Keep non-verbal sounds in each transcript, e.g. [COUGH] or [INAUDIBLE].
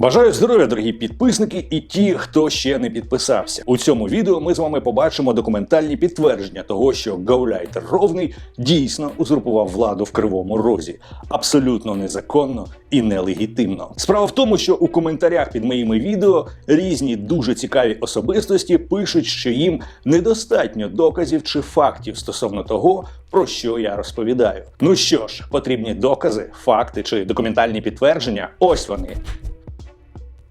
Бажаю здоров'я, дорогі підписники, і ті, хто ще не підписався. У цьому відео ми з вами побачимо документальні підтвердження того, що гауляйтер Ровний дійсно узурпував владу в кривому розі, абсолютно незаконно і нелегітимно. Справа в тому, що у коментарях під моїми відео різні дуже цікаві особистості пишуть, що їм недостатньо доказів чи фактів стосовно того, про що я розповідаю. Ну що ж, потрібні докази, факти чи документальні підтвердження. Ось вони.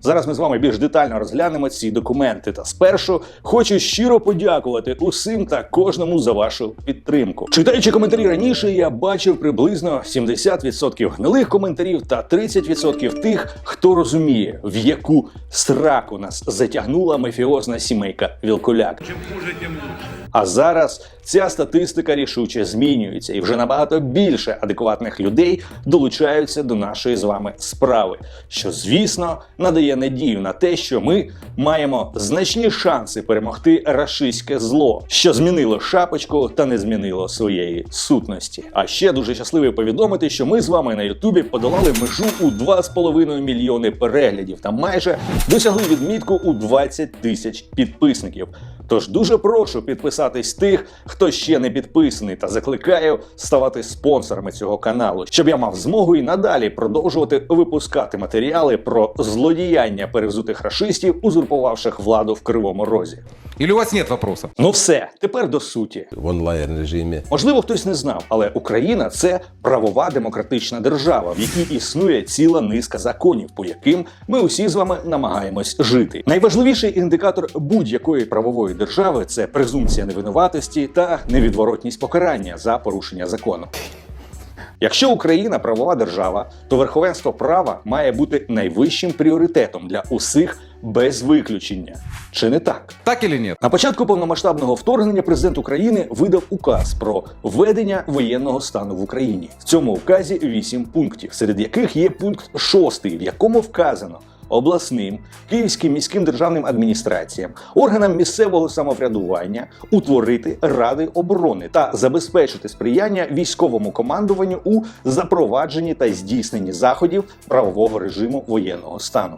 Зараз ми з вами більш детально розглянемо ці документи. Та спершу хочу щиро подякувати усім та кожному за вашу підтримку. Читаючи коментарі раніше, я бачив приблизно 70% гнилих коментарів та 30% тих, хто розуміє, в яку сраку нас затягнула мафіозна сімейка Вілкуляк. Чем хуже, тем лучше. А зараз ця статистика рішуче змінюється, і вже набагато більше адекватних людей долучаються до нашої з вами справи, що звісно надає надію на те, що ми маємо значні шанси перемогти рашистське зло, що змінило шапочку та не змінило своєї сутності. А ще дуже щасливий повідомити, що ми з вами на Ютубі подолали межу у 2,5 мільйони переглядів та майже досягли відмітку у 20 тисяч підписників. Тож дуже прошу підписатись тих, хто ще не підписаний, та закликаю ставати спонсорами цього каналу, щоб я мав змогу і надалі продовжувати випускати матеріали про злодіяння перевзутих рашистів, узурпувавших владу в кривому розі. Или у вас нет вопросов? Ну все, тепер до суті. в онлайн режимі. Можливо, хтось не знав, але Україна це правова демократична держава, в якій існує ціла низка законів, по яким ми усі з вами намагаємось жити. Найважливіший індикатор будь-якої правової держави це презумпція невинуватості та невідворотність покарання за порушення закону. Якщо Україна правова держава, то верховенство права має бути найвищим пріоритетом для усіх без виключення. Чи не так? Так или нет? На початку повномасштабного вторгнення президент України видав указ про введення воєнного стану в Україні. В цьому указі вісім пунктів, серед яких є пункт шостий, в якому вказано. Обласним, київським міським державним адміністраціям, органам місцевого самоврядування утворити ради оборони та забезпечити сприяння військовому командуванню у запровадженні та здійсненні заходів правового режиму воєнного стану.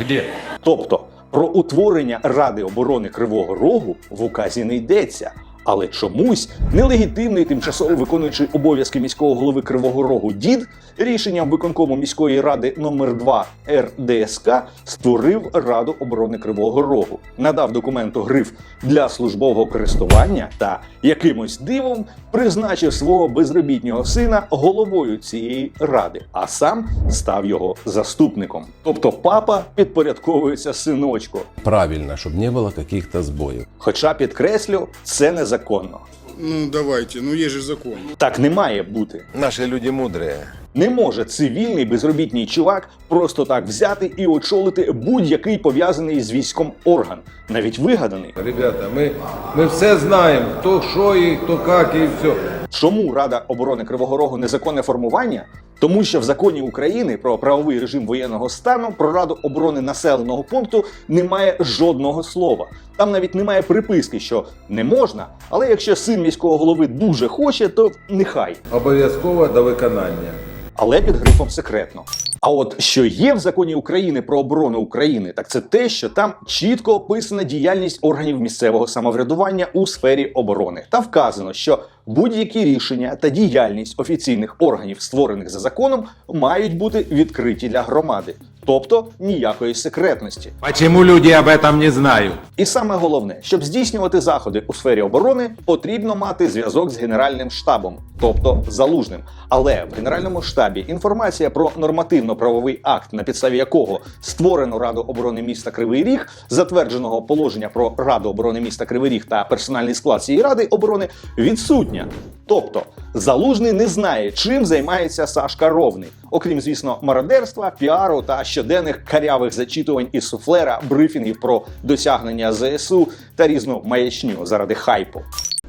Где? Тобто про утворення Ради оборони Кривого Рогу в указі не йдеться. Але чомусь нелегітимний тимчасово виконуючий обов'язки міського голови Кривого Рогу дід рішенням виконкому міської ради номер 2 РДСК створив Раду оборони Кривого Рогу, надав документу гриф для службового користування та якимось дивом призначив свого безробітнього сина головою цієї ради, а сам став його заступником. Тобто папа підпорядковується синочку. Правильно, щоб не було каких-то збоїв. Хоча підкреслю, це незаконно. Ну, давайте, ну есть же закон. Так не має бути. Наши люди мудрые. Не може цивільний безробітний чувак просто так взяти і очолити будь-який пов'язаний з військом орган, навіть вигаданий. Ребята, мы, мы все знаем, кто что и кто как и все. Чому Рада оборони Кривого Рогу незаконне формування? Тому що в законі України про правовий режим воєнного стану про Раду оборони населеного пункту немає жодного слова. Там навіть немає приписки, що не можна, але якщо син міського голови дуже хоче, то нехай. Обов'язково до виконання. Але під грифом секретно. А от що є в законі України про оборону України, так це те, що там чітко описана діяльність органів місцевого самоврядування у сфері оборони, та вказано, що будь-які рішення та діяльність офіційних органів, створених за законом, мають бути відкриті для громади, тобто ніякої секретності. Почему люди об этом не знают? І саме головне, щоб здійснювати заходи у сфері оборони, потрібно мати зв'язок з генеральним штабом, тобто залужним. Але в генеральному штабі інформація про нормативно-правовий акт, на підставі якого створено Раду оборони міста Кривий Ріг, затвердженого положення про Раду оборони міста Кривий Ріг та персональний склад цієї ради оборони, відсутня. Тобто залужний не знає, чим займається Сашка Ровний, окрім, звісно, мародерства, піару та щоденних карявих зачитувань із суфлера, брифінгів про досягнення ЗСУ та різну маячню заради хайпу.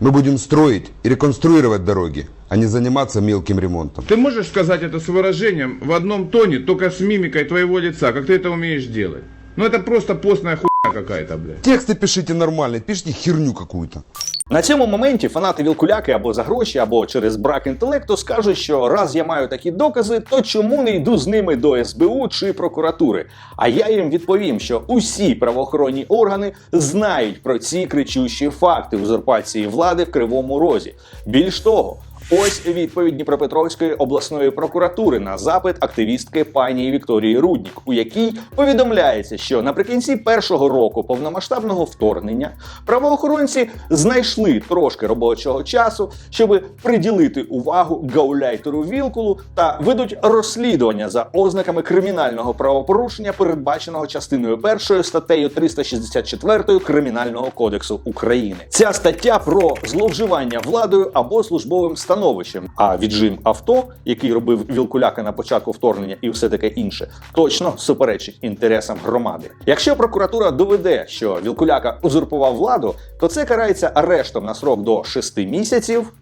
Мы будем строить и реконструировать дороги, а не заниматься мелким ремонтом. Ты можешь сказать это с выражением в одном тоне, только с мимикой твоего лица, как ты это умеешь делать? Ну это просто постная хуйня какая-то, блядь. Тексты пишите нормально, пишите херню какую-то. На цьому моменті фанати Вілкуляки або за гроші, або через брак інтелекту скажуть, що раз я маю такі докази, то чому не йду з ними до СБУ чи прокуратури? А я їм відповім, що усі правоохоронні органи знають про ці кричущі факти узурпації влади в Кривому Розі. Більш того. Ось відповідь Дніпропетровської обласної прокуратури на запит активістки пані Вікторії Руднік, у якій повідомляється, що наприкінці першого року повномасштабного вторгнення правоохоронці знайшли трошки робочого часу, щоб приділити увагу гауляйтеру Вілкулу та ведуть розслідування за ознаками кримінального правопорушення, передбаченого частиною першою статтею 364 Кримінального кодексу України. Ця стаття про зловживання владою або службовим становищем. А віджим авто, який робив Вілкуляка на початку вторгнення, і все таке інше, точно суперечить інтересам громади. Якщо прокуратура доведе, що Вілкуляка узурпував владу, то це карається арештом на срок до 6 місяців.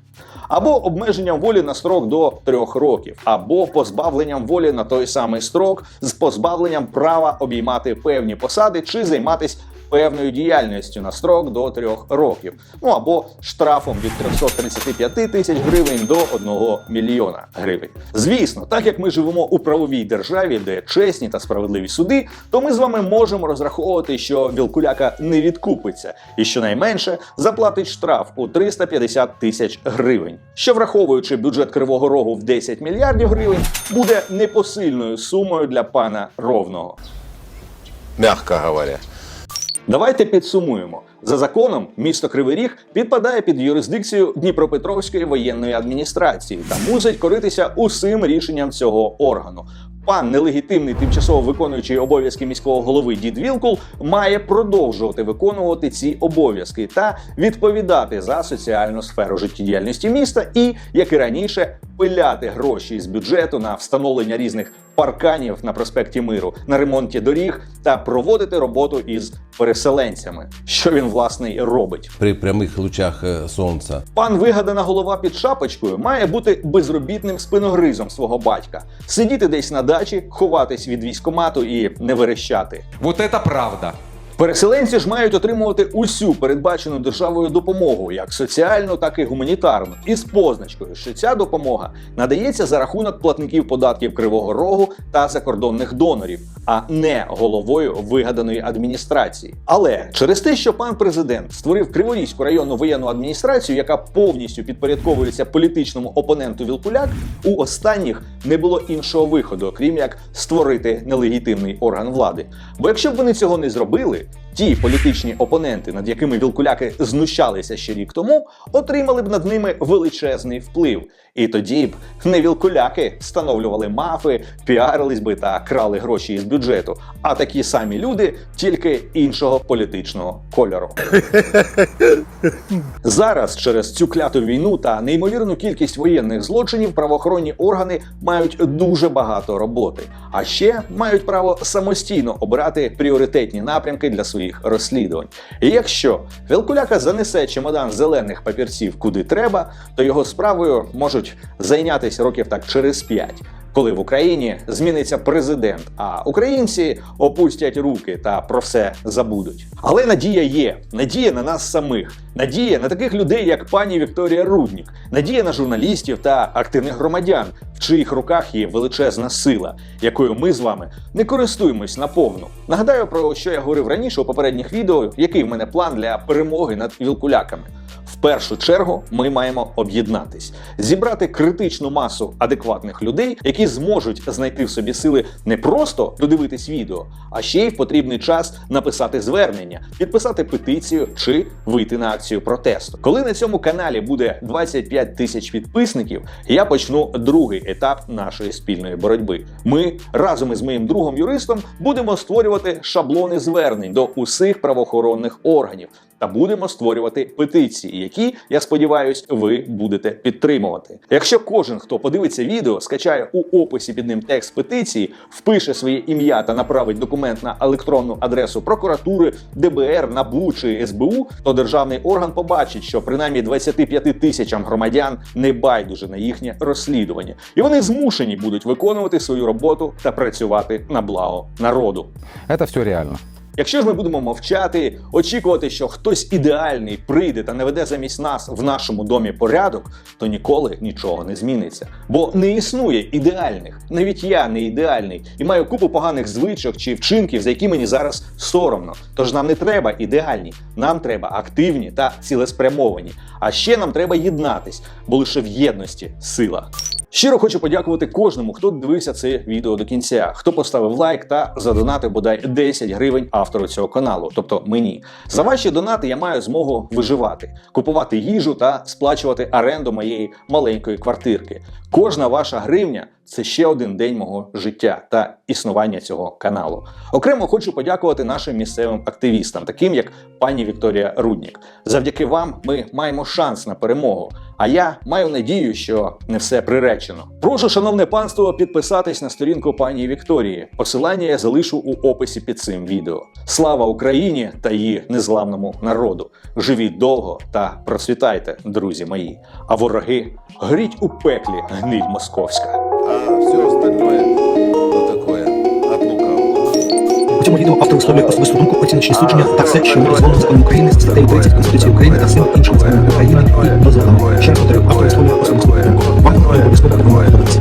Або обмеженням волі на строк до трьох років, або позбавленням волі на той самий строк з позбавленням права обіймати певні посади чи займатися певною діяльністю на строк до трьох років. Ну або штрафом від 335 тисяч гривень до 1 мільйона гривень. Звісно, так як ми живемо у правовій державі, де чесні та справедливі суди, то ми з вами можемо розраховувати, що Вілкуляка не відкупиться і щонайменше заплатить штраф у 350 тисяч гривень, що враховуючи бюджет Кривого Рогу в 10 мільярдів гривень, буде непосильною сумою для пана Ровного. Мягко говоря. Давайте підсумуємо. За законом, місто Кривий Ріг підпадає під юрисдикцію Дніпропетровської воєнної адміністрації та мусить коритися усім рішенням цього органу. Пан нелегітимний тимчасово виконуючий обов'язки міського голови Дід Вілкул має продовжувати виконувати ці обов'язки та відповідати за соціальну сферу життєдіяльності міста і, як і раніше, пиляти гроші з бюджету на встановлення різних парканів на проспекті Миру, на ремонті доріг та проводити роботу із переселенцями, що він власне й робить. При прямых лучах э, солнца Пан вигадана голова під шапочкою має бути безробітним спиногризом свого батька, сидіти десь на дачі, ховатись від військомату і не верещати. Вот это правда. Переселенці ж мають отримувати усю передбачену державою допомогу, як соціальну, так і гуманітарну, із позначкою, що ця допомога надається за рахунок платників податків Кривого Рогу та закордонних донорів, а не головою вигаданої адміністрації. Але через те, що пан президент створив Криворізьку районну воєнну адміністрацію, яка повністю підпорядковується політичному опоненту Вілкуляк, у останніх не було іншого виходу, окрім як створити нелегітимний орган влади. Бо якщо б вони цього не зробили, ті політичні опоненти, над якими вілкуляки знущалися ще рік тому, отримали б над ними величезний вплив. І тоді б не вілкуляки встановлювали мафи, піарились би та крали гроші із бюджету, а такі самі люди, тільки іншого політичного кольору. [LAUGHS] Зараз через цю кляту війну та неймовірну кількість воєнних злочинів правоохоронні органи мають дуже багато роботи, а ще мають право самостійно обирати пріоритетні напрямки для своїх розслідувань. І якщо Вілкуляка занесе чемодан зелених папірців куди треба, то його справою можуть зайнятися років так через п'ять. Коли в Україні зміниться президент, а українці опустять руки та про все забудуть. Але надія є, надія на нас самих, надія на таких людей, як пані Вікторія Руднік, надія на журналістів та активних громадян, в чиїх руках є величезна сила, якою ми з вами не користуємось наповну. Нагадаю про що я говорив раніше у попередніх відео, який в мене план для перемоги над вілкуляками. Першу чергу ми маємо об'єднатись, зібрати критичну масу адекватних людей, які зможуть знайти в собі сили не просто додивитись відео, а ще й в потрібний час написати звернення, підписати петицію чи вийти на акцію протесту. Коли на цьому каналі буде 25 тисяч підписників, я почну другий етап нашої спільної боротьби. Ми разом із моїм другом юристом будемо створювати шаблони звернень до усіх правоохоронних органів та будемо створювати петиції, які я сподіваюся, ви будете підтримувати. Якщо кожен, хто подивиться відео, скачає у описі під ним текст петиції, впише своє ім'я та направить документ на електронну адресу прокуратури, ДБР, НАБУ чи СБУ, то державний орган побачить, що принаймні 25 тисячам громадян не байдуже на їхнє розслідування, і вони змушені будуть виконувати свою роботу та працювати на благо народу. Это все реально. Якщо ж ми будемо мовчати, очікувати, що хтось ідеальний прийде та наведе замість нас в нашому домі порядок, то ніколи нічого не зміниться. Бо не існує ідеальних. Навіть я не ідеальний і маю купу поганих звичок чи вчинків, за які мені зараз соромно. Тож нам не треба ідеальні, нам треба активні та цілеспрямовані. А ще нам треба єднатись, бо лише в єдності сила. Щиро хочу подякувати кожному, хто дивився це відео до кінця, хто поставив лайк та задонатив бодай 10 гривень автору цього каналу, тобто мені. За ваші донати я маю змогу виживати, купувати їжу та сплачувати оренду моєї маленької квартирки. Кожна ваша гривня це ще один день мого життя та існування цього каналу. Окремо хочу подякувати нашим місцевим активістам, таким як пані Вікторія Руднік. Завдяки вам ми маємо шанс на перемогу. А я маю надію, що не все приречено. Прошу, шановне панство, підписатись на сторінку пані Вікторії. Посилання я залишу у описі під цим відео. Слава Україні та її незламному народу! Живіть довго та процвітайте, друзі мої. А вороги горіть у пеклі, гниль московська все остальное, ну такое, от лукавого. У цьому відео автор висловлює особисту думку оціночні судження та все, що дозволено законом України, статтею 30 Конституції України та всім іншим законом України і дозволено. Ще раз повторюю, автор висловлює особисту думку. Вам обов'язково допомагає подивитися.